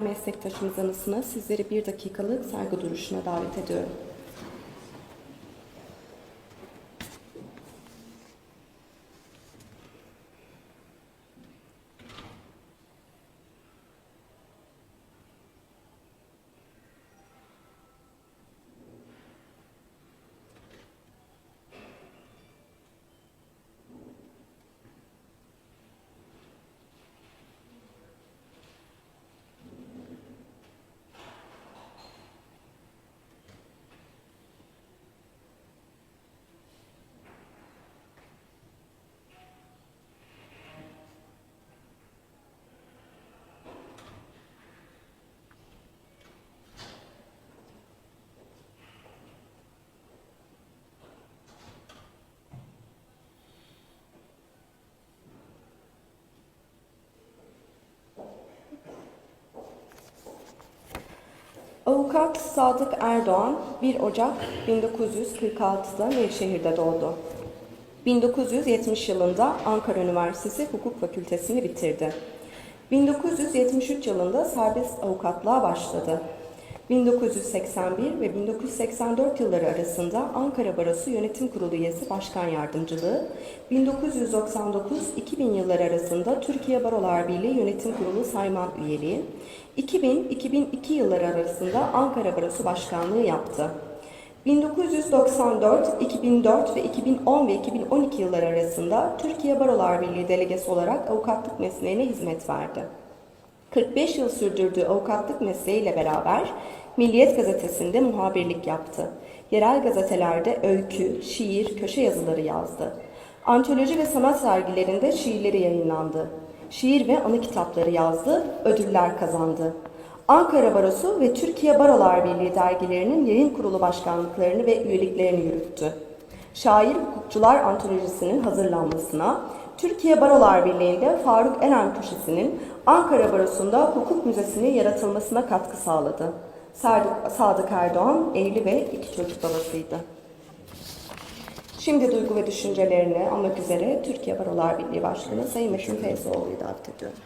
meslektaşımız anısına sizleri bir dakikalık saygı duruşuna davet ediyorum. Avukat Sadık Erdoğan 1 Ocak 1946'da Nevşehir'de doğdu. 1970 yılında Ankara Üniversitesi Hukuk Fakültesini bitirdi. 1973 yılında serbest avukatlığa başladı. 1981 ve 1984 yılları arasında Ankara Barosu Yönetim Kurulu üyesi başkan yardımcılığı, 1999-2000 yılları arasında Türkiye Barolar Birliği Yönetim Kurulu sayman üyeliği, 2000-2002 yılları arasında Ankara Barosu başkanlığı yaptı. 1994, 2004 ve 2010 ve 2012 yılları arasında Türkiye Barolar Birliği delegesi olarak avukatlık mesleğine hizmet verdi. 45 yıl sürdürdüğü avukatlık mesleğiyle beraber Milliyet Gazetesi'nde muhabirlik yaptı. Yerel gazetelerde öykü, şiir, köşe yazıları yazdı. Antoloji ve sanat sergilerinde şiirleri yayınlandı. Şiir ve anı kitapları yazdı, ödüller kazandı. Ankara Barosu ve Türkiye Barolar Birliği dergilerinin yayın kurulu başkanlıklarını ve üyeliklerini yürüttü. Şair Hukukçular Antolojisi'nin hazırlanmasına, Türkiye Barolar Birliği'nde Faruk Eren Köşesi'nin Ankara Barosu'nda hukuk müzesinin yaratılmasına katkı sağladı. Sadık, Sadık Erdoğan evli ve iki çocuk babasıydı. Şimdi duygu ve düşüncelerini almak üzere Türkiye Barolar Birliği Başkanı Sayın Meşhur Feyzoğlu'yu davet ediyorum.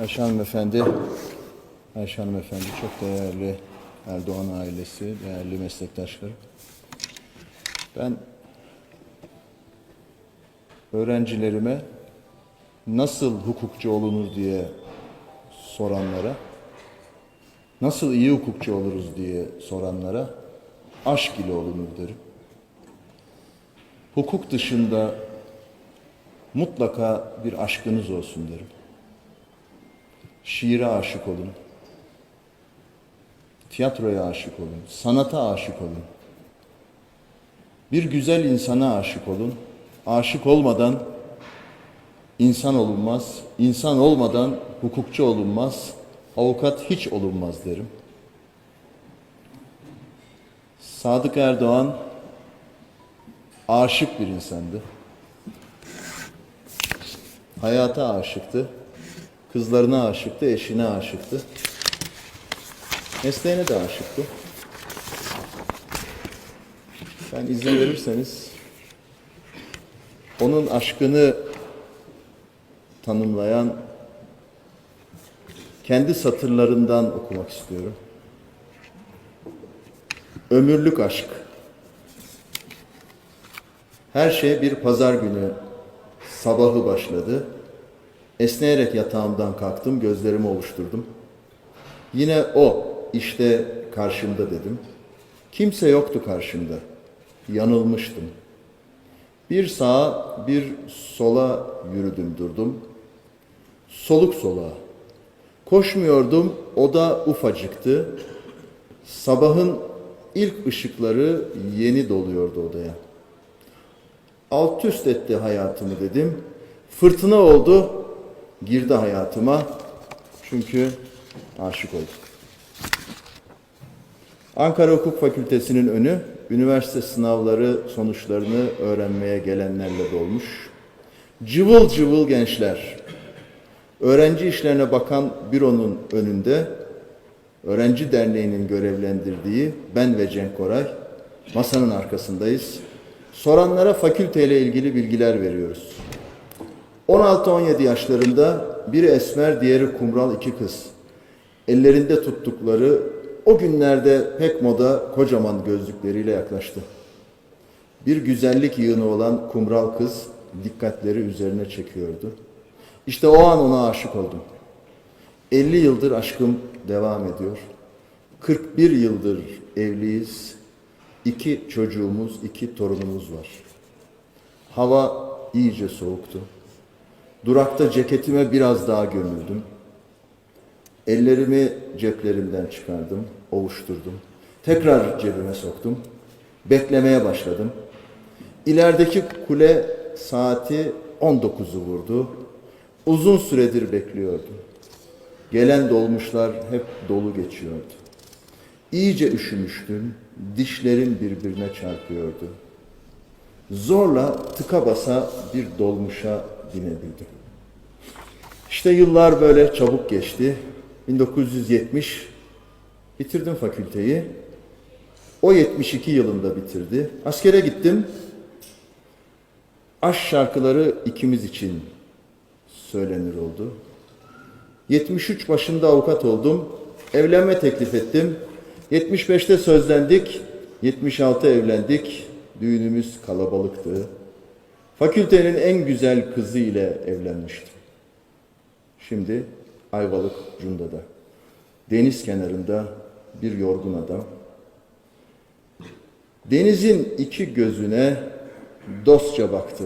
Ayşe Hanımefendi, Ayşe Hanımefendi çok değerli Erdoğan ailesi, değerli meslektaşlarım. Ben öğrencilerime nasıl hukukçu olunur diye soranlara, nasıl iyi hukukçu oluruz diye soranlara aşk ile olunur derim. Hukuk dışında mutlaka bir aşkınız olsun derim. Şiire aşık olun. Tiyatroya aşık olun. Sanata aşık olun. Bir güzel insana aşık olun. Aşık olmadan insan olunmaz. İnsan olmadan hukukçu olunmaz. Avukat hiç olunmaz derim. Sadık Erdoğan aşık bir insandı. Hayata aşıktı. Kızlarına aşıktı, eşine aşıktı. Mesleğine de aşıktı. Ben izin verirseniz onun aşkını tanımlayan kendi satırlarından okumak istiyorum. Ömürlük aşk. Her şey bir pazar günü sabahı başladı. Esneyerek yatağımdan kalktım, gözlerimi ovuşturdum. Yine o, işte karşımda dedim. Kimse yoktu karşımda. Yanılmıştım. Bir sağa, bir sola yürüdüm durdum. Soluk soluğa. Koşmuyordum, o da ufacıktı. Sabahın ilk ışıkları yeni doluyordu odaya. Alt üst etti hayatımı dedim. Fırtına oldu, girdi hayatıma. Çünkü aşık oldum. Ankara Hukuk Fakültesi'nin önü üniversite sınavları sonuçlarını öğrenmeye gelenlerle dolmuş. Cıvıl cıvıl gençler. Öğrenci işlerine bakan büronun önünde Öğrenci Derneği'nin görevlendirdiği ben ve Cenk Koray masanın arkasındayız. Soranlara fakülteyle ilgili bilgiler veriyoruz. 16-17 yaşlarında biri esmer, diğeri kumral iki kız. Ellerinde tuttukları o günlerde pek moda kocaman gözlükleriyle yaklaştı. Bir güzellik yığını olan kumral kız dikkatleri üzerine çekiyordu. İşte o an ona aşık oldum. 50 yıldır aşkım devam ediyor. 41 yıldır evliyiz. İki çocuğumuz, iki torunumuz var. Hava iyice soğuktu. Durakta ceketime biraz daha gömüldüm. Ellerimi ceplerimden çıkardım, ovuşturdum. Tekrar cebime soktum. Beklemeye başladım. İlerideki kule saati 19'u vurdu. Uzun süredir bekliyordum. Gelen dolmuşlar hep dolu geçiyordu. İyice üşümüştüm. Dişlerim birbirine çarpıyordu. Zorla tıka basa bir dolmuşa binebildim. İşte yıllar böyle çabuk geçti. 1970 bitirdim fakülteyi. O 72 yılında bitirdi. Askere gittim. Aşk şarkıları ikimiz için söylenir oldu. 73 başında avukat oldum. Evlenme teklif ettim. 75'te sözlendik. 76 evlendik. Düğünümüz kalabalıktı. Fakültenin en güzel kızı ile evlenmiştim. Şimdi Ayvalık Cunda'da. Deniz kenarında bir yorgun adam. Denizin iki gözüne dostça baktı.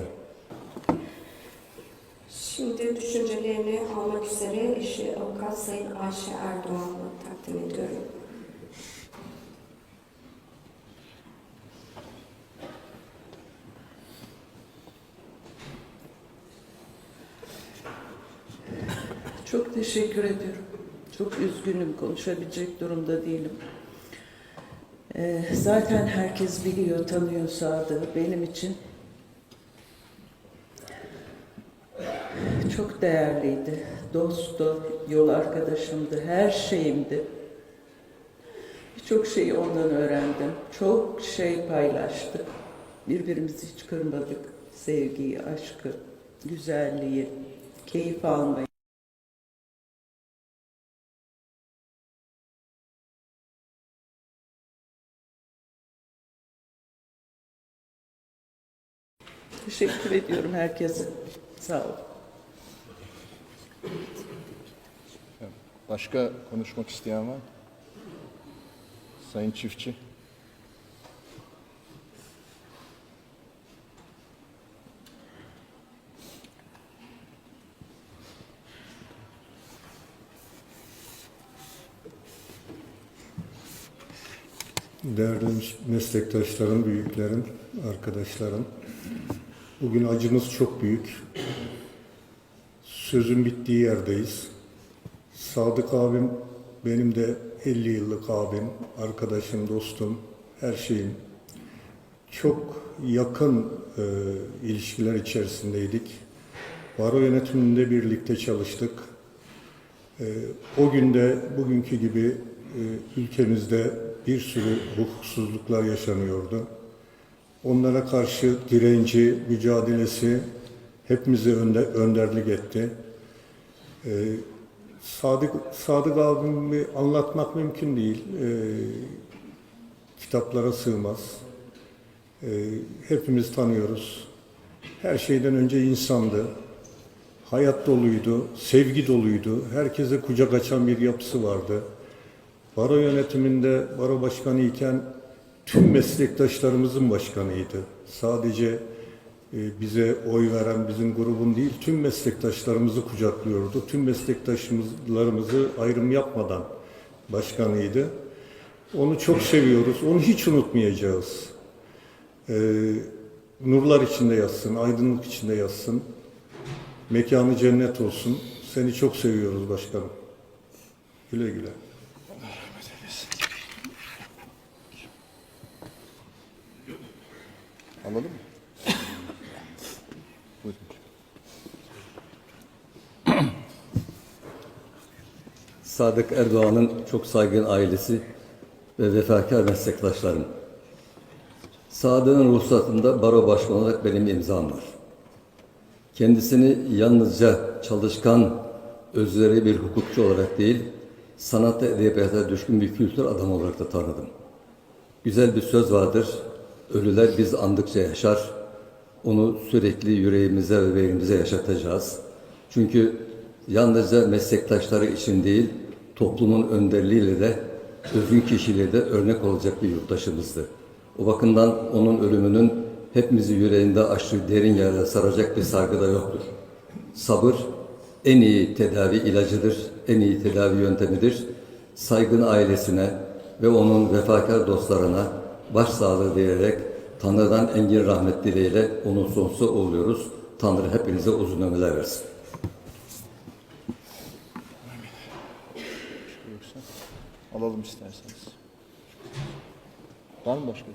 Şimdi düşüncelerini almak üzere eşi avukat Sayın Ayşe Erdoğan'la takdim ediyorum. Çok teşekkür ediyorum. Çok üzgünüm, konuşabilecek durumda değilim. Ee, zaten herkes biliyor, tanıyor Sadık'ı. Benim için çok değerliydi. Dosttu, yol arkadaşımdı, her şeyimdi. Birçok şeyi ondan öğrendim. Çok şey paylaştık. Birbirimizi hiç kırmadık. Sevgiyi, aşkı, güzelliği, keyif almayı. Teşekkür ediyorum herkese. Sağ olun. Başka konuşmak isteyen var? Sayın Çiftçi. Değerli meslektaşlarım, büyüklerim, arkadaşlarım. Bugün acımız çok büyük. Sözün bittiği yerdeyiz. Sadık abim benim de 50 yıllık abim, arkadaşım, dostum, her şeyim. Çok yakın e, ilişkiler içerisindeydik. Baro yönetiminde birlikte çalıştık. Ee, O günde bugünkü gibi e, ülkemizde bir sürü hukuksuzluklar yaşanıyordu. Onlara karşı direnci, mücadelesi hepimize önde, önderlik etti. Ee, Sadık, Sadık abimi anlatmak mümkün değil. Ee, kitaplara sığmaz. Ee, hepimiz tanıyoruz. Her şeyden önce insandı. Hayat doluydu, sevgi doluydu. Herkese kucak açan bir yapısı vardı. Baro yönetiminde baro başkanı iken tüm meslektaşlarımızın başkanıydı. Sadece e, bize oy veren bizim grubun değil, tüm meslektaşlarımızı kucaklıyordu. Tüm meslektaşlarımızı ayrım yapmadan başkanıydı. Onu çok seviyoruz, onu hiç unutmayacağız. E, nurlar içinde yatsın, aydınlık içinde yatsın. Mekanı cennet olsun. Seni çok seviyoruz başkanım. Güle güle. Anladın mı? Buyurun. Sadık Erdoğan'ın çok saygın ailesi ve vefakar meslektaşlarım. Sadık'ın ruhsatında baro başkanı olarak benim imzam var. Kendisini yalnızca çalışkan, özveri bir hukukçu olarak değil, sanat ve edebiyata düşkün bir kültür adamı olarak da tanıdım. Güzel bir söz vardır, ölüler biz andıkça yaşar. Onu sürekli yüreğimize ve beynimize yaşatacağız. Çünkü yalnızca meslektaşları için değil, toplumun önderliğiyle de, özgün kişiliğiyle de örnek olacak bir yurttaşımızdı. O bakımdan onun ölümünün hepimizi yüreğinde açtığı derin yerler saracak bir sargı da yoktur. Sabır en iyi tedavi ilacıdır, en iyi tedavi yöntemidir. Saygın ailesine ve onun vefakar dostlarına başsağlığı dileyerek Tanrı'dan engin rahmet dileğiyle onun sonsuza uğurluyoruz. Tanrı hepinize uzun ömürler versin. Alalım isterseniz. Var mı başka?